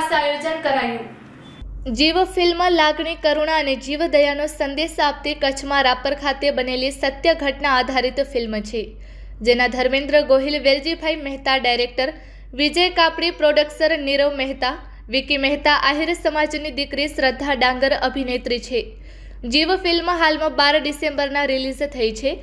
ખાસ આયોજન કરાયું. જીવ ફિલ્મ લાગણી, કરુણા અને જીવદયાનો સંદેશ આપતી કચ્છમાં રાપર ખાતે બનેલી સત્ય ઘટના આધારિત ફિલ્મ છે, જેના ધર્મેન્દ્ર ગોહિલ, વેલજીભાઈ મહેતા ડાયરેક્ટર, વિજય કાપડી પ્રોડક્સર નીરવ મહેતા, વિકી મહેતા આહિર સમાજની દીકરી શ્રદ્ધા ડાંગર અભિનેત્રી છે. જીવ ફિલ્મ હાલમાં બાર ડિસેમ્બરના રિલીઝ થઈ છે,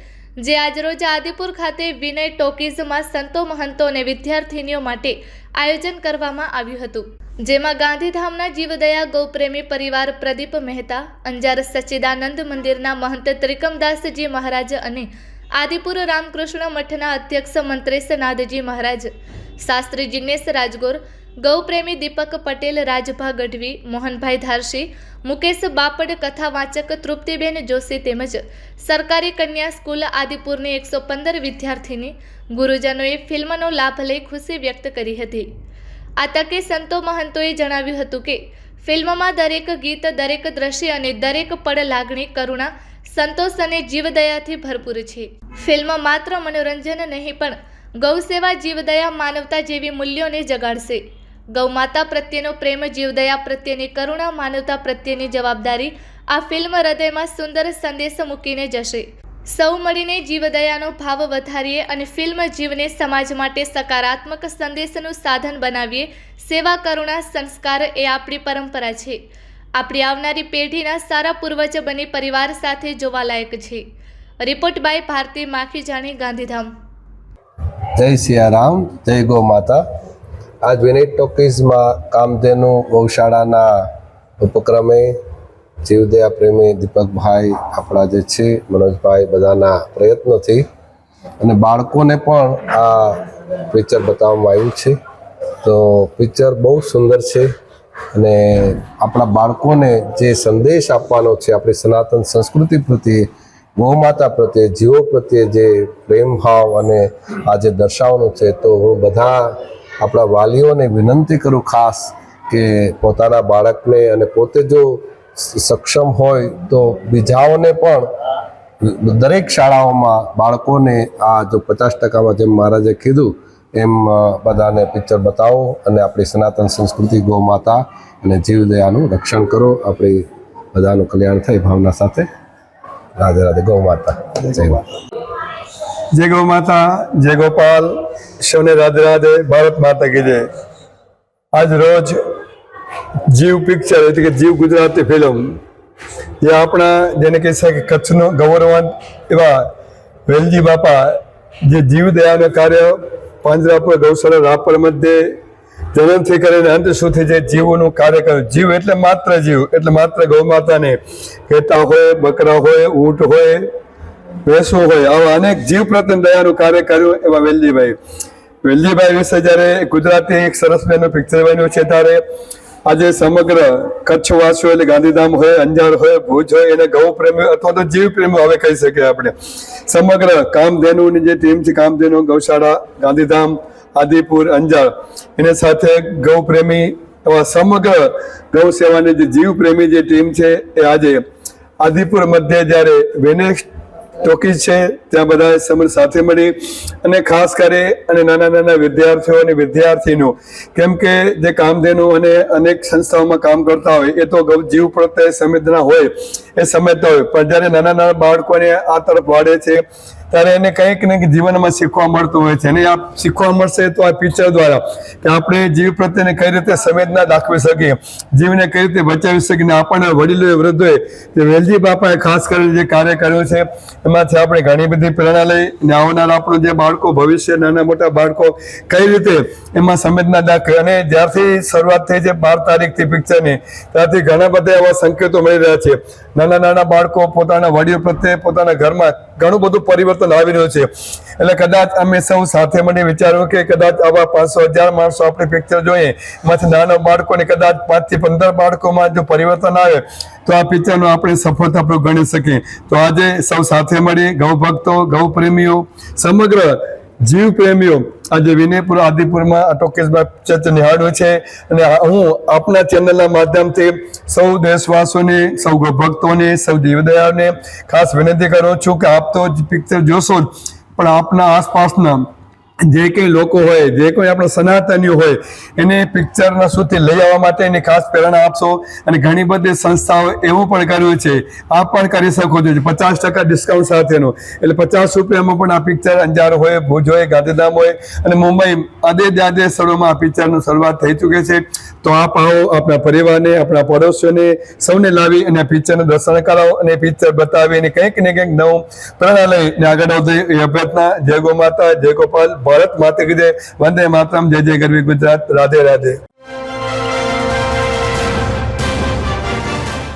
જે આજરોજ આદિપુર ખાતે વિનય ટોકીઝમાં સંતો મહંતો અને વિદ્યાર્થીનીઓ માટે આયોજન કરવામાં આવ્યું હતું. જેમાં ગાંધીધામના જીવદયા ગૌપ્રેમી પરિવાર પ્રદીપ મહેતા, અંજાર સચ્ચિદાનંદ મંદિરના મહંત ત્રિકમદાસજી મહારાજ અને આદિપુર રામકૃષ્ણ મઠના અધ્યક્ષ મંત્રેશ નાદજી મહારાજ. શાસ્ત્રી જિગ્નેશ રાજગોર, ગૌપ્રેમી દીપક પટેલ, રાજભા ગઢવી, મોહનભાઈ ધારશી, મુકેશ બાપડ, કથાવાચક તૃપ્તિબેન જોશી તેમજ સરકારી કન્યા સ્કૂલ આદિપુરની એકસો પંદર વિદ્યાર્થીની ગુરુજનોએ ફિલ્મનો લાભ લઈ ખુશી વ્યક્ત કરી હતી. આ તકે સંતો મહંતોએ જણાવ્યું હતું કે, ફિલ્મમાં દરેક ગીત, દરેક દ્રશ્ય અને દરેક પળ લાગણી કરુણા સંતોષ અને જીવદયાથી ભરપૂર છે. ફિલ્મ માત્ર મનોરંજન નહીં, પણ ગૌસેવા જીવદયા માનવતા જેવી મૂલ્યોને જગાડશે. ગૌમાતા પ્રત્યેનો પ્રેમ, જીવદયા પ્રત્યેની કરુણા, માનવતા પ્રત્યેની જવાબદારી આ ફિલ્મ હૃદયમાં સુંદર સંદેશ મૂકીને જશે. સૌ મળીને જીવદયાનો ભાવ વધારીએ અને ફિલ્મ જીવને સમાજ માટે સકારાત્મક સંદેશનું સાધન બનાવીએ, સેવા કરુણા સંસ્કાર એ આપણી પરંપરા છે. આપણી આવનારી પેઢીના સારા પૂર્વજ બની પરિવાર સાથે જોવાલાયક છે. Report by Bharti Makhijani, Gandhidham. જય સિયારામ, જય ગૌ માતા. આજ વિનય ટોકીઝમાં કામધેનુ ગૌશાળાના ઉપક્રમે જીવદયા પ્રેમી દીપકભાઈ આપણા જે છે, મનોજભાઈ બધાના પ્રયત્નોથી અને બાળકોને પણ આ પિક્ચર બતાવવામાં આવ્યું છે. તો પિક્ચર બહુ સુંદર છે અને આપણા બાળકોને જે સંદેશ આપવાનો છે, આપણી સનાતન સંસ્કૃતિ પ્રત્યે, ગૌમાતા પ્રત્યે, જીવો પ્રત્યે જે પ્રેમ ભાવ અને આ જે દર્શાવવાનું છે, તો હું બધા આપણા વાલીઓને વિનંતી કરું ખાસ કે પોતાના બાળકને અને પોતે જો સક્ષમ હોય તો બીજાઓને પણ દરેક શાળાઓમાં બાળકોને આ જો પચાસ ટકામાં જેમ મહારાજે કીધું એમ બધાને પિક્ચર બતાવો અને આપણી સનાતન સંસ્કૃતિ ગૌમાતા અને જીવદયાનું રક્ષણ કરો. આપણી બધાનું કલ્યાણ થાય ભાવના સાથે. રાધે રાધે ગૌ માતા. જય માતા. જય ગૌ માતા જય ગોપાલ. સૌને રાધે રાધે. ભારત માતા કી આજ રોજ જીવ પિક્ચર એટલે કે જીવ ગુજરાતી ફિલ્મ જે આપણા જેને કહી શકાય કે કચ્છનો ગૌરવવંત એવા વેલજી બાપા જે જીવ દયાનું કાર્ય પાંજરાપુર ગૌશાળા રાપર મધ્યે જન્મથી કરીને અંત સુધી જે જીવોનું કાર્ય કર્યું જીવ એટલે માત્ર જીવ, એટલે માત્ર ગૌ માતાને ઘેટા હોય, બકરા હોય, ઊંટ હોય, ભેંસો હોય, આવા અનેક જીવ પ્રત્યે દયાનું કાર્ય કર્યું એવા વેલજીભાઈ વેલજીભાઈ વિશે જ્યારે ગુજરાતી એક સરસ મજાનું પિક્ચર બન્યું છે ત્યારે આજે સમગ્ર કચ્છવાસીઓ એટલે ગાંધીધામ હોય, અંજાર હોય, ભુજ હોય, એને ગૌ પ્રેમી અથવા તો જીવ પ્રેમી હવે કહી શકીએ આપણે. સમગ્ર કામધેનુની જે ટીમ છે, કામધેનુ, ગૌશાળા, ગાંધીધામ, આદિપુર, અંજાર, એને સાથે ગૌ પ્રેમી એવા સમગ્ર ગૌ સેવાની જે જીવ પ્રેમી જે ટીમ છે, એ આજે આદિપુર મધ્યે જ્યારે વેનેક્સ ટોકીઝ છે, ત્યાં બધા સમય સાથે મળી અને ખાસ કરી અને નાના નાના વિદ્યાર્થીઓ અને વિદ્યાર્થીનો કેમ કે જે કામધેનુ અને અનેક સંસ્થાઓમાં કામ કરતા હોય, એ તો જીવ પ્રત્યે સંવેદના હોય, એ સમજતા હોય. પણ જ્યારે નાના નાના બાળકોને આ તરફ વાળે છે ત્યારે એને કંઈક ને કંઈક જીવનમાં શીખવા મળતું હોય છે. અને આ શીખવા મળશે તો આ પિક્ચર દ્વારા કે આપણે જીવ પ્રત્યેને કઈ રીતે સંવેદના દાખવી શકીએ, જીવને કઈ રીતે બચાવી શકીએ આપણને વડીલોએ વૃદ્ધોએ, જે વેલજી બાપાએ ખાસ કરીને જે કાર્ય કર્યું છે, એમાંથી આપણે ઘણી બધી પ્રેરણા લઈ આવનાર આપણું જે બાળકો ભવિષ્ય, નાના મોટા બાળકો કઈ રીતે એમાં સંવેદના દાખવે અને જ્યારથી શરૂઆત થઈ છે બાર તારીખથી પિક્ચરની ત્યારથી ઘણા બધા એવા સંકેતો મળી રહ્યા છે. નાના નાના બાળકો પોતાના વડીલો પ્રત્યે, પોતાના ઘરમાં ઘણું બધું પરિવર્તન આવી રહ્યું છે. એટલે કદાચ અમે સૌ સાથે મળી વિચાર્યું કે કદાચ આવા પાંચસો હજાર માણસો આપણે પિક્ચર જોઈએ. એમાંથી નાના બાળકોને કદાચ પાંચથી પંદર બાળકોમાં જો પરિવર્તન આવે, તો આ પિક્ચરનો આપણે સફળતા આપણે ગણી શકીએ. તો આજે સૌ સાથે મળી ગૌ ભક્તો ગૌ પ્રેમીઓ સમગ્ર જીવ પ્રેમીઓ આજે વિનયપુર, આદિપુરમાં ટોકીઝમાં ચર્ચ નિહાળ્યો છે અને હું આપના ચેનલના માધ્યમથી સૌ દેશવાસીઓને, સૌ ભક્તોને સૌ જીવદયાને ખાસ વિનંતી કરું છું કે આપ તો પિક્ચર જોશો જ, પણ આપના આસપાસના જે કંઈ લોકો હોય, જે કોઈ આપણા સનાતનીઓ હોય, એને પિક્ચરના સુધી લઈ આવવા માટે એની ખાસ પ્રેરણા આપશો. અને ઘણી બધી સંસ્થાઓ એવું પણ કર્યું છે, આપ પણ કરી શકો છો. પચાસ ટકા ડિસ્કાઉન્ટ સાથેનું. એટલે પચાસ રૂપિયામાં પણ આ પિક્ચર અંજાર હોય, ભુજ હોય, ગાંધીધામ હોય અને મુંબઈ આદે આદે સ્થળોમાં આ પિક્ચરનું શરૂઆત થઈ ચૂકી છે. તો આપ આવો આપણા પરિવારને, આપણા પડોશીઓને, સૌને લાવી અને પિક્ચરને દર્શન કરાવો અને પિક્ચર બતાવી અને કંઈક ને કંઈક નવું પ્રેરણા લઈને આગળ આવતી અભ્યર્થના જય ગો માતા જય ગોપાલ, ભારત માતા કીધે વંદે માતરમ, જય જય ગરવી ગુજરાત. રાધે રાધે.